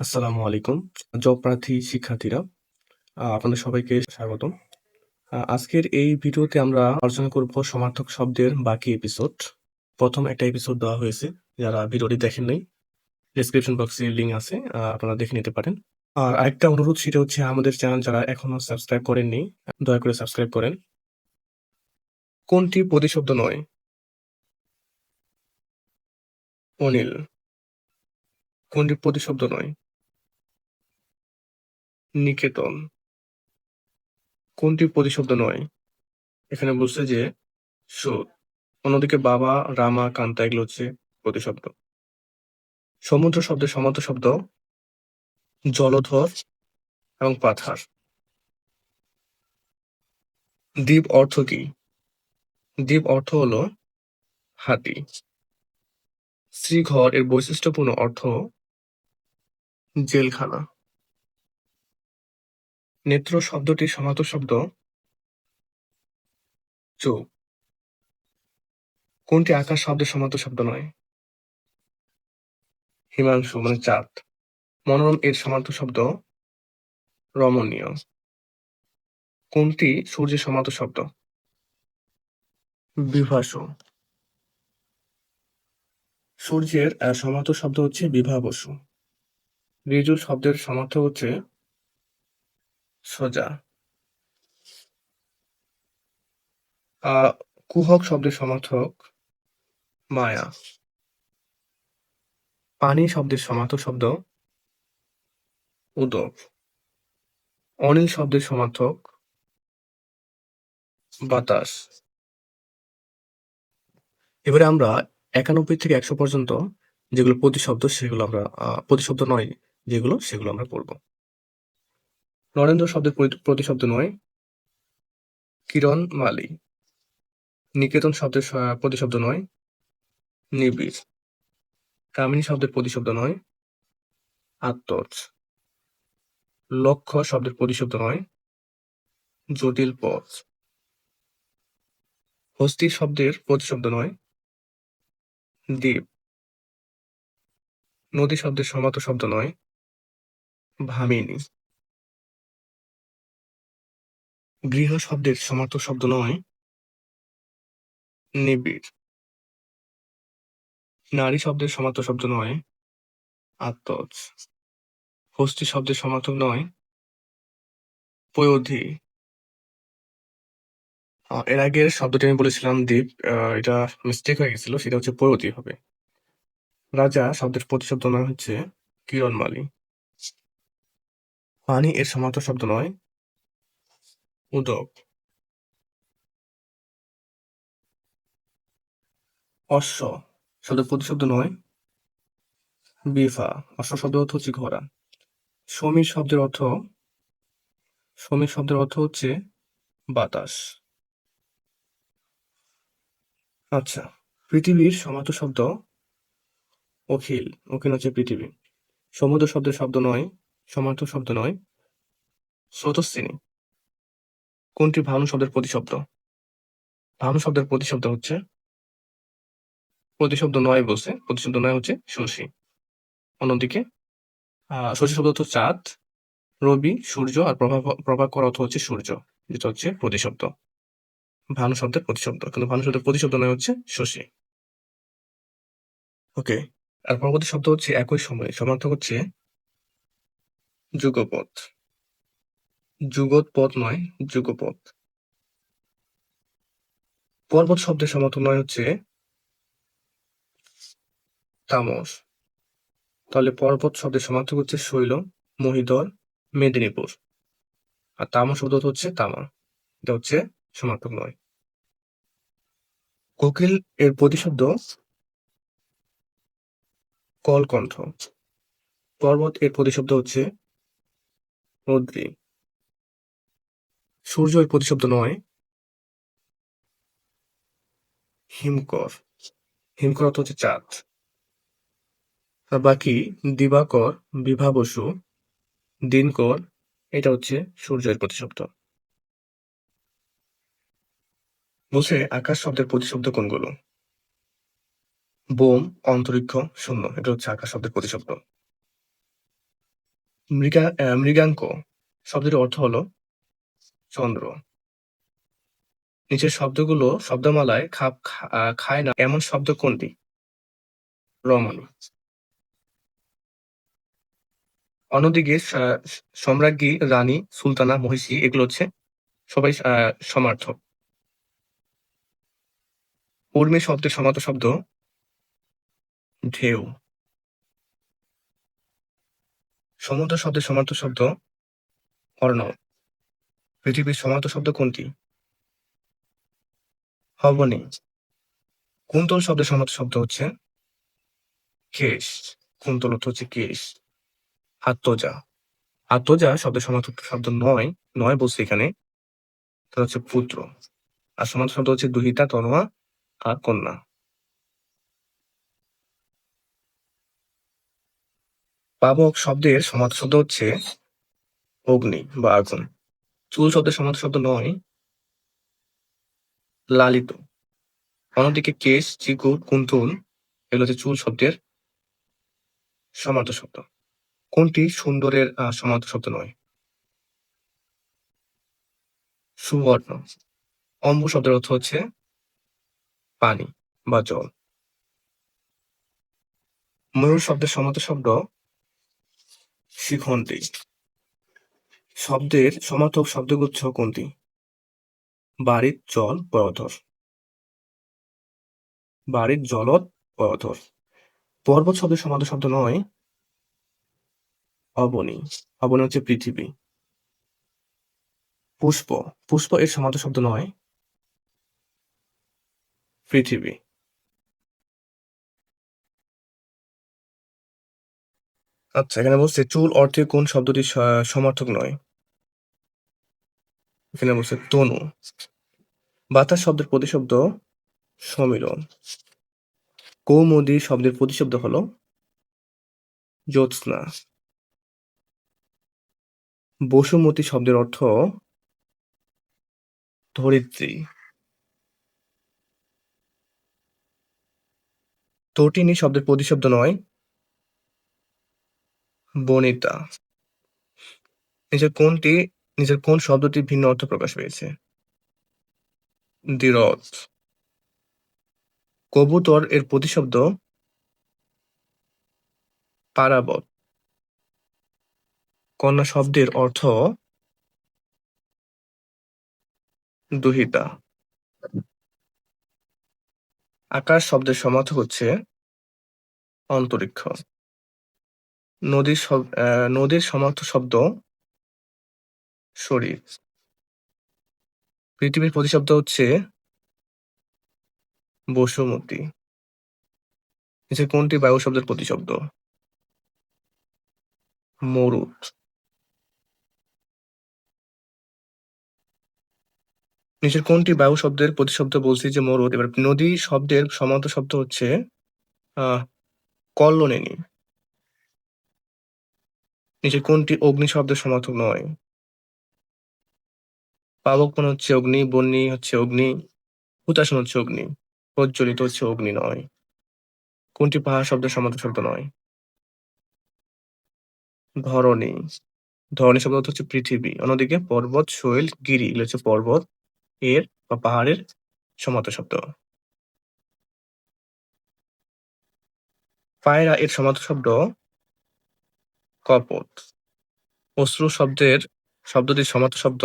আসসালামু আলাইকুম। জব প্রার্থী শিক্ষার্থীরা, আপনাদের সবাইকে স্বাগতম। আজকের এই ভিডিওতে আমরা আলোচনা করব সমার্থক শব্দের বাকি এপিসোড। প্রথম একটা এপিসোড দেওয়া হয়েছে। যারা ভিডিওটি দেখেন নাই, ডেসক্রিপশন বক্সে লিঙ্ক আছে। আপনারা দেখে নিতে পারেন। আর আরেকটা অনুরোধ সেটা হচ্ছে আমাদের চ্যানেল যারা এখনও সাবস্ক্রাইব করেননি, দয়া করে সাবস্ক্রাইব করেন। কোনটি প্রতিশব্দ নয়? অনিল। কোনটি প্রতিশব্দ নয়? নিকেতন। কোনটি প্রতিশব্দ নয়? এখানে বলছে যে সুর। অন্যদিকে বাবা, রামা, কান্তা এগুলো হচ্ছে প্রতিশব্দ। সমুদ্র শব্দের সমার্থক শব্দ জলধর এবং পাথার। দ্বীপ অর্থ কি? দ্বীপ অর্থ হলো হাতি। শ্রীঘর এর বৈশিষ্ট্যপূর্ণ অর্থ জেলখানা। নেত্র শব্দটির সমার্থক শব্দ চোখ। কোনটি আকাশ শব্দের সমাত শব্দ নয়? হিমাংশু মানে চাঁদ। মনোরম এর সমার্থক শব্দ রমণীয়। কোনটি সূর্যের সমার্থক শব্দ? বিভাসু। সূর্যের সমার্থক শব্দ হচ্ছে বিভাবসু। ঋজু শব্দের সমার্থক হচ্ছে সোজা। কুহক শব্দের সমার্থক মায়া। পানি শব্দের সমার্থক শব্দ উদক। অনিল শব্দের সমার্থক বাতাস। এবারে আমরা ৯১ থেকে ১০০ পর্যন্ত যেগুলো প্রতিশব্দ সেগুলো আমরা প্রতিশব্দ নয়, যেগুলো সেগুলো আমরা পড়ব। নরেন্দ্র শব্দের প্রতিশব্দ নয় কিরণ মালি নিকেতন শব্দের প্রতিশব্দ নয় নিবিড়। কামিনী শব্দের প্রতিশব্দ নয় আত্মজ। লক্ষ্য শব্দের প্রতিশব্দ নয় জটিল পথ। হস্তি শব্দের প্রতিশব্দ নয় দ্বীপ। নদী শব্দের সমাত শব্দ নয় ভামিনী। গৃহ শব্দের সমার্থক শব্দ নয় নিবিড়। নারী শব্দের সমার্থক শব্দ নয় আত্মজ। হস্তি শব্দের সমার্থক নয় পয়োধি। এর আগের শব্দটি আমি বলেছিলাম দ্বীপ এটা মিস্টেক হয়ে গেছিল, সেটা হচ্ছে পয়োধি হবে। রাজা শব্দের প্রতিশব্দ নয় হচ্ছে কিরণমালী। পানি এর সমার্থক শব্দ নয় উদক। অশ্ব শব্দের প্রতিশব্দ নয় বিফা। অশ্ব শব্দের অর্থ হচ্ছে ঘোড়া। সমীর শব্দের অর্থ সমীর শব্দের অর্থ হচ্ছে বাতাস। আচ্ছা, পৃথিবীর সমার্থক শব্দ অখিল। অখিল হচ্ছে পৃথিবী। সমুদ্র শব্দের শব্দ নয় সমার্থক শব্দ নয় স্রোতস্বিনী। কোনটি ভানু শব্দের প্রতিশব্দ? ভানু শব্দের প্রতিশব্দ হচ্ছে প্রতিশব্দ নয় বলছে। প্রতিশব্দ নয় হচ্ছে শশী। অন্যদিকে শশী শব্দ হচ্ছে চাঁদ, রবি, সূর্য আর প্রভা প্রভাকর অর্থ হচ্ছে সূর্য। যেটা হচ্ছে প্রতিশব্দ। ভানু শব্দের প্রতিশব্দ। কিন্তু ভানু শব্দের প্রতিশব্দ নয় হচ্ছে শশী। ওকে। আর পরবর্তী শব্দ হচ্ছে একই সময়ে সমার্থক হচ্ছে যুগপৎ। যুগৎপথ নয় যুগপৎ। পর্বত শব্দের সমার্থক নয় হচ্ছে তামস। তাহলে পর্বত শব্দের সমার্থক হচ্ছে শৈল, মহিধর, মেদিনীপুর। আর তামা শব্দ হচ্ছে তামা। এটা হচ্ছে সমার্থক নয়। কোকিল এর প্রতিশব্দ কলকণ্ঠ। পর্বত এর প্রতিশব্দ হচ্ছে রৌদ্রি। সূর্য এর প্রতিশব্দ নয় হিমকর। হিমকর অর্থ হচ্ছে চাঁদ। আর বাকি দিবাকর, বিভা বসু, দিনকর এটা হচ্ছে সূর্যের প্রতিশব্দ। বলছে আকাশ শব্দের প্রতিশব্দ কোনগুলো? বোম, অন্তরিক্ষ, শূন্য। এটা হচ্ছে আকাশ শব্দের প্রতিশব্দ। মৃগা মৃগাঙ্ক শব্দটির অর্থ হলো চন্দ্র। নিচের শব্দগুলো শব্দমালায় খাপ খায় না, এমন শব্দ কোনটি? রমণ অন্যদিকে সম্রাজ্ঞী, রানী, সুলতানা, মহিষী, এগুলো হচ্ছে সবাই সমার্থক। উর্মি শব্দের সমার্থ শব্দ ঢেউ। সমুদ্র শব্দের সমার্থ শব্দ অর্ণব পৃথিবীর সমার্থ শব্দ কোনটি? হবনি কুন্তল শব্দের সমার্থ শব্দ হচ্ছে কেশ। কুন্তল হচ্ছে কেশ। আত্মজা। আত্মজা শব্দের সমার্থ শব্দ নয়। নয় বলছে এখানে। তা হচ্ছে পুত্র। আর সমার্থ শব্দ হচ্ছে দুহিতা, তনোয়া আর কন্যা। পাবক শব্দের সমার্থ শব্দ হচ্ছে অগ্নি বা আগুন। চুল শব্দের সমার্থ শব্দ নয়। লালিত। অন্যদিকে কেশ চিকু কুন্তুল, এগুলো হচ্ছে চুল শব্দের সমার্থ শব্দ। কোনটি সুন্দরের সমার্থ শব্দ নয়? সুবর্ণ। অম্বু শব্দের অর্থ হচ্ছে পানি বা জল। ময়ূর শব্দের সমার্থ শব্দ শিখন্ডী শব্দের সমার্থক শব্দগুচ্ছ কোনটি? বাড়ির জল পয়ধর বাড়ির জলদ পয়ধর পর্বত শব্দের সমার্থক শব্দ নয়, অবনী। অবনী হচ্ছে পৃথিবী। পুষ্প। পুষ্প এর সমার্থক শব্দ নয়, পৃথিবী। আচ্ছা এখানে বলছে চুল অর্থে কোন শব্দটি সমার্থক নয়। এখানে বলছে তনু। বাতাস শব্দের প্রতিশব্দ সমীরণ। কৌমুদী শব্দের প্রতিশব্দ হলো জ্যোৎস্না। বসুমতী শব্দের অর্থ ধরিত্রী। তটিনী শব্দের প্রতিশব্দ নয় বনিতা। নিজের কোনটি, নিজের কোন শব্দটি ভিন্ন অর্থ প্রকাশ পেয়েছে? দিরথ কবুতর এর প্রতিশব্দ পারাবত। কন্যা শব্দের অর্থ দুহিতা। আকাশ শব্দের সমার্থক হচ্ছে অন্তরিক্ষ। নদীর নদীর সমার্থ শব্দ শরীর পৃথিবীর প্রতিশব্দ হচ্ছে বসুমতী। নিচে কোনটি বায়ু শব্দের প্রতিশব্দ মরুত। নিচের কোনটি বায়ু শব্দের প্রতিশব্দ বলছি যে মরুত? এবার নদী শব্দের সমার্থ শব্দ হচ্ছে, আহ কল্লোলিনী নিচে কোনটি অগ্নি শব্দের সমার্থক নয়। পাবক মানে হচ্ছে অগ্নি বন্যী হচ্ছে অগ্নি হুতাশন হচ্ছে অগ্নি, প্রজ্বলিত হচ্ছে অগ্নি নয়। কোনটি পাহাড় শব্দের সমার্থক শব্দ নয়? ধরণী। ধরণী শব্দ হচ্ছে পৃথিবী। অন্যদিকে পর্বত, শৈল, গিরি এগুলো হচ্ছে পর্বত, এর বা পাহাড়ের সমার্থক শব্দ। পায়রা এর সমার্থক শব্দ কপট। অশ্রু শব্দের শব্দটির সমার্থক শব্দ,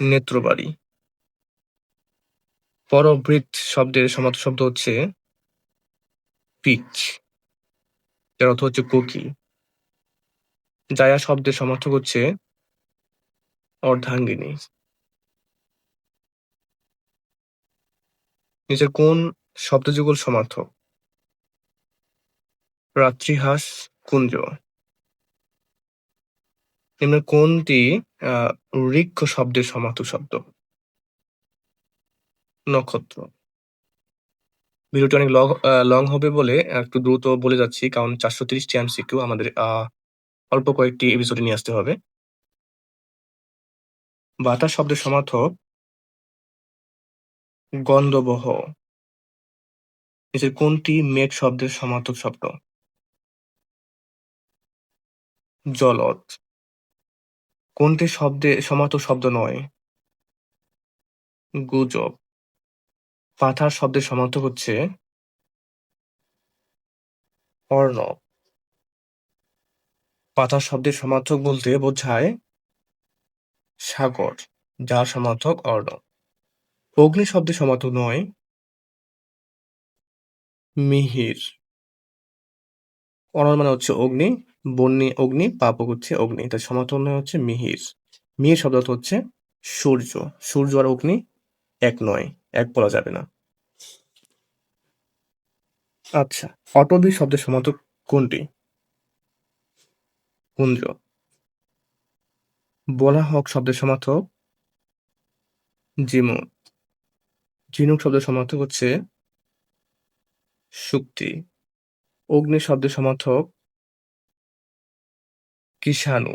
নেত্রবাড়ি। পরবৃত শব্দের সমার্থক শব্দ হচ্ছে পিচ, যার অর্থ হচ্ছে কোকিল জায়া শব্দের সমার্থক হচ্ছে অর্ধাঙ্গিনী। নিচের কোন শব্দযুগল সমার্থক? রাত্রিহাস কুঞ্জ। নিম্নের কোনটি ঋক্ষ শব্দের সমার্থক শব্দ? নক্ষত্র। ভিডিওটি অনেক লং হবে বলে একটু দ্রুত বলে যাচ্ছি, কারণ চারশো তিরিশটি এমসিকিউ আমাদের অল্প কয়েকটি এপিসোডে নিয়ে আসতে হবে। বাতাস শব্দের সমার্থক গন্ধবহ। নিচের কোনটি মেঘ শব্দের সমার্থক শব্দ? জলদ। কোনটি শব্দে সমার্থক শব্দ নয়? গুজব। পাথার শব্দের সমার্থক হচ্ছে অর্ণব পাথার শব্দের সমার্থক বলতে বোঝায় সাগর, যার সমার্থক অর্ণব অগ্নি শব্দের সমার্থক নয়, মিহির। অনর মানে হচ্ছে অগ্নি, বন্যি, অগ্নি পাপক হচ্ছে অগ্নি। তার নয় হচ্ছে মিহির। মিহির শব্দ হচ্ছে সূর্য। সূর্য আর অগ্নি এক নয়, এক বলা যাবে না। আচ্ছা অটবি শব্দের সমার্থক কোনটি? কুঞ্জ বলা হক শব্দের সমার্থক জিমুক ঝিনুক শব্দের সমার্থক হচ্ছে শুক্তি। অগ্নি শব্দের সমার্থক কিষাণু।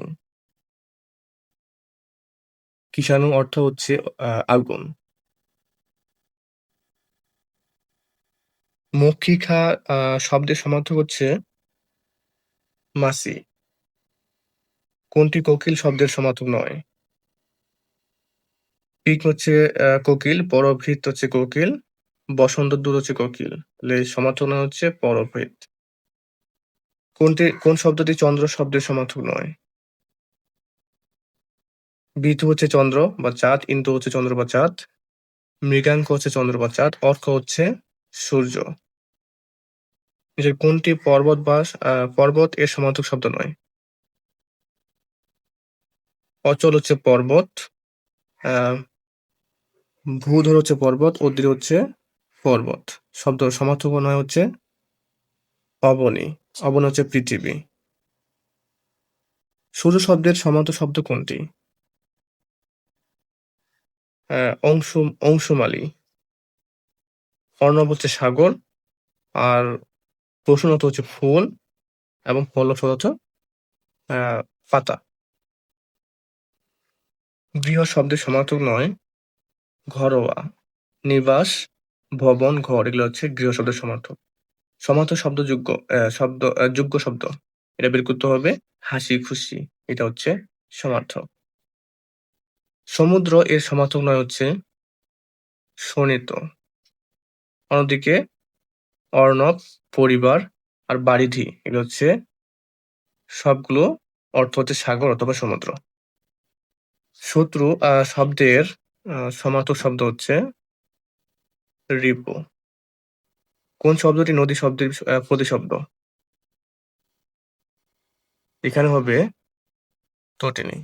কিষাণু অর্থ হচ্ছে আগুন মক্ষিকা শব্দের সমার্থক হচ্ছে মাসি। কোনটি কোকিল শব্দের সমার্থক নয়? পিক হচ্ছে কোকিল, পরভৃত হচ্ছে কোকিল, বসন্ত দূত হচ্ছে কোকিল। সমার্থক নয় হচ্ছে পরভৃত। কোনটি, কোন শব্দটি চন্দ্র শব্দের সমার্থক নয়? বিতু হচ্ছে চন্দ্র বা চাঁদ, ইন্দু হচ্ছে চন্দ্র বা চাঁদ, মৃগাঙ্ক হচ্ছে চন্দ্র বা চাঁদ, অর্ক হচ্ছে সূর্য। যে কোনটি পর্বত বা পর্বত এর সমার্থক শব্দ নয়? অচল হচ্ছে পর্বত ভূধর হচ্ছে পর্বত অদ্রি হচ্ছে পর্বত। শব্দ সমার্থক নয় হচ্ছে অবনী। অবনী হচ্ছে পৃথিবী। সূর্য শব্দের সমার্থক শব্দ কোনটি? অংশু, অংশুমালী। অর্ণব হচ্ছে সাগর, আর প্রসূনত হচ্ছে ফুল, এবং শব্দ হচ্ছে পাতা। গৃহ শব্দের সমার্থক নয়, ঘরোয়া। নিবাস, ভবন, ঘর, এগুলো হচ্ছে গৃহ শব্দের সমার্থক সমার্থক শব্দ যোগ্য আহ, শব্দ আহ, যোগ্য শব্দ। এটা বের করতে হবে হাসি খুশি। এটা হচ্ছে সমার্থক সমুদ্র এর সমার্থক নয় হচ্ছে শোণিত অন্যদিকে অর্ণব পরিবার আর বারিধি এগুলো হচ্ছে সবগুলো অর্থ হচ্ছে সাগর অথবা সমুদ্র। শত্রু আহ, শব্দের আহ, সমার্থক শব্দ হচ্ছে রিপু। কোন শব্দটি নদী শব্দের আহ, প্রতিশব্দ? এখানে হবে তটিনী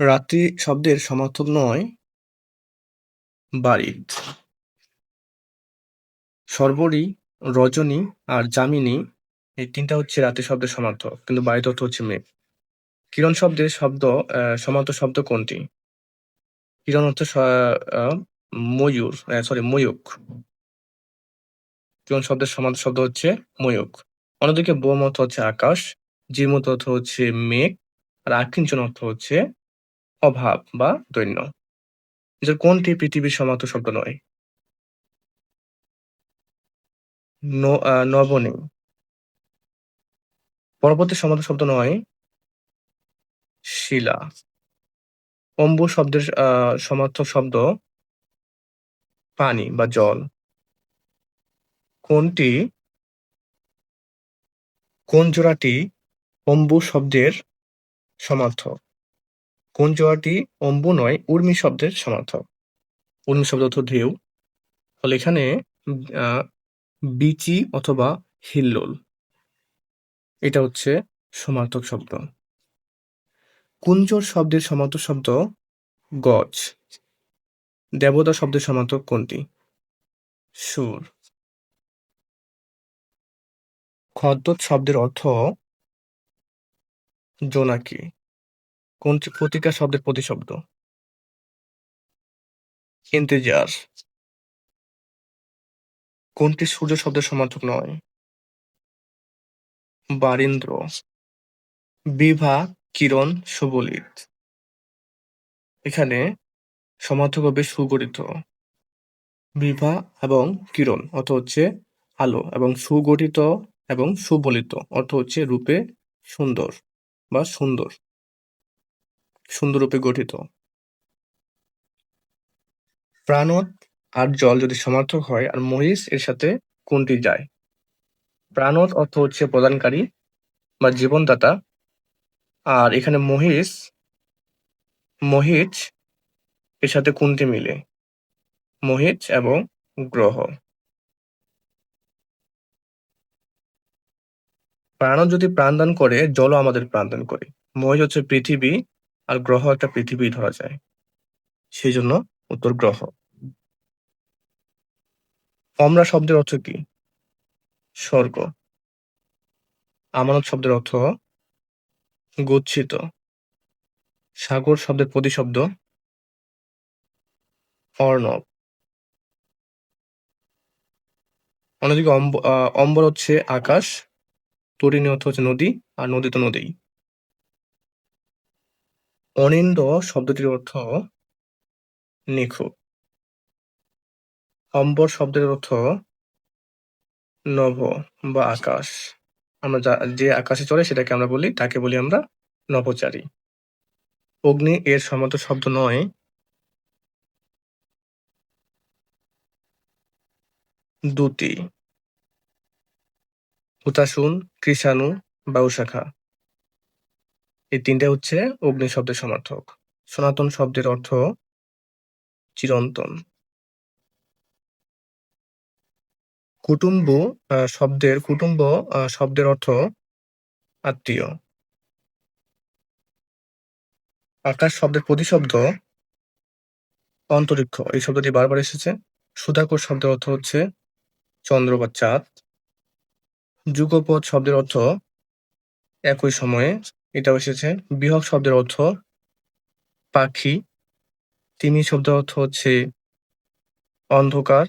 রাত্রি শব্দের সমার্থক নয় বাড়িত সর্বরী রজনী আর যামিনী এই তিনটা হচ্ছে রাত্রি শব্দের সমার্থক কিন্তু বাড়িত অর্থ হচ্ছে মেঘ। কিরণ শব্দের শব্দ আহ, শব্দ কোনটি? কিরণ অর্থ আহ, ময়ূর সরি ময়ূক। কিরণ শব্দের সমার্থক শব্দ হচ্ছে ময়ূক। অন্যদিকে বোম অর্থ হচ্ছে আকাশ জীমত অর্থ হচ্ছে মেঘ, আর আকিঞ্চন অর্থ হচ্ছে অভাব বা দৈন্য। যে কোনটি পৃথিবীর সমার্থক শব্দ নয়? নবনী। পরবর্তী সমার্থক শব্দ নয় শিলা। অম্বু শব্দের সমার্থক শব্দ পানি বা জল। কোনটি? কোন জোড়াটি অম্বু শব্দের সমার্থক কোন জোড়াটি অম্বু নয়, উর্মি শব্দের সমার্থক উর্মি শব্দ অর্থ ঢেউ। ফলে এখানে বিচি অথবা হিল্লোল। এটা হচ্ছে সমার্থক শব্দ। কুঞ্জর শব্দের সমার্থক শব্দ? গজ। দেবতা শব্দের সমার্থক কোনটি? সুর। খদ্দত শব্দের অর্থ জোনাকি। কোনটি প্রতিকার শব্দের প্রতিশব্দ? ইন্তেজার কোনটি সূর্য শব্দের সমার্থক নয়? বারীন্দ্র। বিভা, কিরণ, সুবলিত। এখানে হবে সুগঠিত। বিভা এবং কিরণ, অর্থ হচ্ছে আলো, এবং সুগঠিত এবং সুবলিত, অর্থ হচ্ছে রূপে সুন্দর বা সুন্দর। সুন্দর রূপে গঠিত। প্রাণত আর জল যদি সমার্থক হয়, আর মহিষ এর সাথে কোনটি যায়? প্রাণত অর্থ হচ্ছে প্রদানকারী বা জীবনদাতা, আর এখানে মহিষ মহিষ এর সাথে কোনটি মিলে? মহিষ এবং গ্রহ। প্রাণও যদি প্রাণদান করে, জলও আমাদের প্রাণদান করে। মহিষ হচ্ছে পৃথিবী আর গ্রহ একটা পৃথিবী ধরা যায়। সেই জন্য উত্তর গ্রহ। অমরা শব্দের অর্থ কি? স্বর্গ। আমানত শব্দের অর্থ গচ্ছিত। সাগর শব্দের প্রতিশব্দ অর্ণব অন্যদিকে অম্ব অম্বর হচ্ছে আকাশ তরিণী অর্থ হচ্ছে নদী, আর নদী তো নদী অনিন্দ শব্দটির অর্থ নিখুঁত। অম্বর শব্দের অর্থ নভ বা আকাশ। আমরা যা যে আকাশে চলে সেটাকে আমরা বলি, তাকে বলি আমরা নভোচারী। অগ্নি এর সমত শব্দ নয় দুটি। হুতাশুন, কৃষাণু বায়ুশাখা এই তিনটে হচ্ছে অগ্নি শব্দের সমার্থক। সনাতন শব্দের অর্থ চিরন্তন। কুটুম্ব শব্দের কুটুম্ব শব্দের অর্থ আত্মীয়। আকাশ শব্দের প্রতিশব্দ অন্তরিক্ষ। এই শব্দটি বারবার এসেছে। সুধাকর শব্দের অর্থ হচ্ছে চন্দ্র বা চাঁদ যুগপথ শব্দের অর্থ একই সময়ে এটাও এসেছে। বিহক শব্দের অর্থ পাখি। তিমি শব্দের অর্থ হচ্ছে অন্ধকার।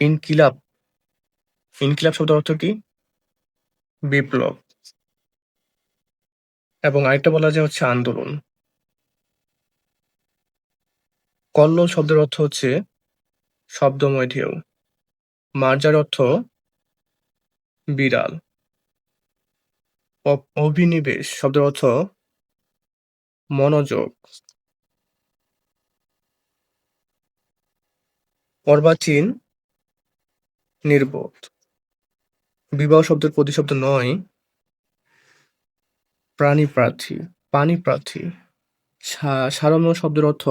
ইনকিলাব। ইনকিলাব শব্দের অর্থ কি? বিপ্লব। এবং আরেকটা বলা যায় হচ্ছে আন্দোলন। কল্লোল শব্দের অর্থ হচ্ছে শব্দময় ঢেউ। মার্জার অর্থ বিড়াল। অভিনিবেশ শব্দের অর্থ মনোযোগ। অর্বাচীন নির্বোধ। বিবাহ শব্দের প্রতিশব্দ নয় প্রাণী প্রার্থী পানি প্রার্থী সারমেয় শব্দের অর্থ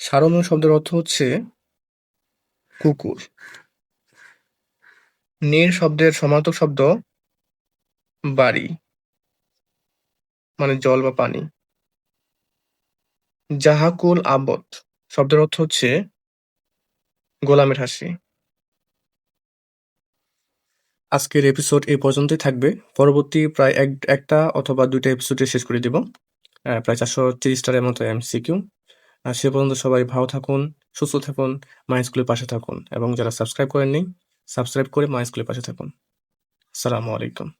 সারমেয় শব্দের অর্থ হচ্ছে কুকুর। নীর শব্দের সমার্থক শব্দ বাড়ি মানে জল বা পানি। জাহাকুল আবদ শব্দের অর্থ হচ্ছে গোলামের হাসি। আজকের এপিসোড এই পর্যন্তই থাকবে। পরবর্তী প্রায় এক, একটা অথবা দুইটা এপিসোডে শেষ করে দিব। প্রায় চারশো তিরিশটার মতো এমসিকিউ আর সে পর্যন্ত সবাই ভালো থাকুন, সুস্থ থাকুন, মাই স্কুলের পাশে থাকুন এবং যারা সাবস্ক্রাইব করেননি, সাবস্ক্রাইব করে মাই স্কুলের পাশে থাকুন। সালামু আলাইকুম।